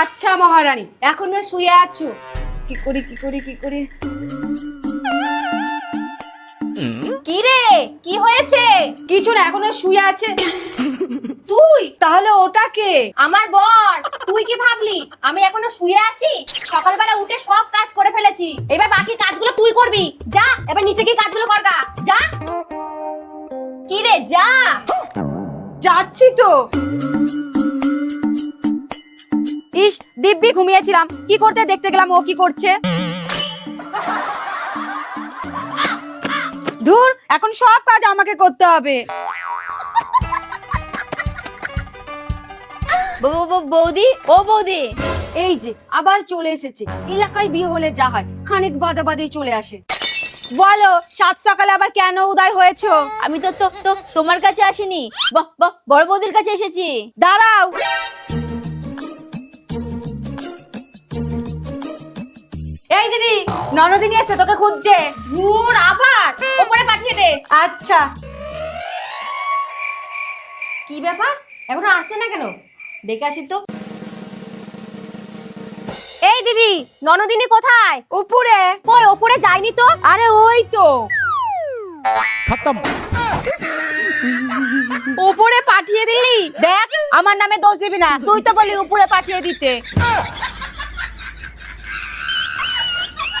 আচ্ছা মহারানী এখন না শুয়ে আছো? কি করি কি করি কি করি? কি রে কি হয়েছে? কিছু না এখনও শুয়ে আছে। তুই তাহলে ওটাকে আমার বর। তুই কি ভাবলি? আমি এখনও শুয়ে আছি? সকালবেলা উঠে সব কাজ করে ফেলেছি। এবার বাকি কাজগুলো তুই করবি। যা এবার নিচে গিয়ে কাজগুলো করগা যা। কি রে যা। যাচ্ছি তো। ইস দিব্যি ঘুমিয়েছিলাম। কি করতে দেখতে গেলাম ও কি করছে? ধুর এখন সব কাজ আমাকে করতে হবে। বৌদি ও বৌদি। এই যে আবার চলে এসেছে। এলাকায় বিয়ে হলে যা হয় খানিক বাদে বাদেই চলে আসে। বলো সাত সকালে আবার কেন উদয় হয়েছো? আমি তো তো তো তোমার কাছে আসিনি। বাহ বাহ বড় বৌদির কাছে এসেছি। দাঁড়াও। এই দিদি ননদিনী এসে তোকে খুঁজছে। ধুর আবার! ওপরে পাঠিয়ে দে। আচ্ছা। কি ব্যাপার? এখনও আসছে না কেন? দেখে আসি তো। এই দিদি ননদিনী কোথায়? উপরে। ওই উপরে যায়নি তো? আরে ওই তো। খতম। উপরে পাঠিয়ে দিলি? দেখ আমার নামে দোষ দিবি না। তুই তো বলি উপরে পাঠিয়ে দিতে।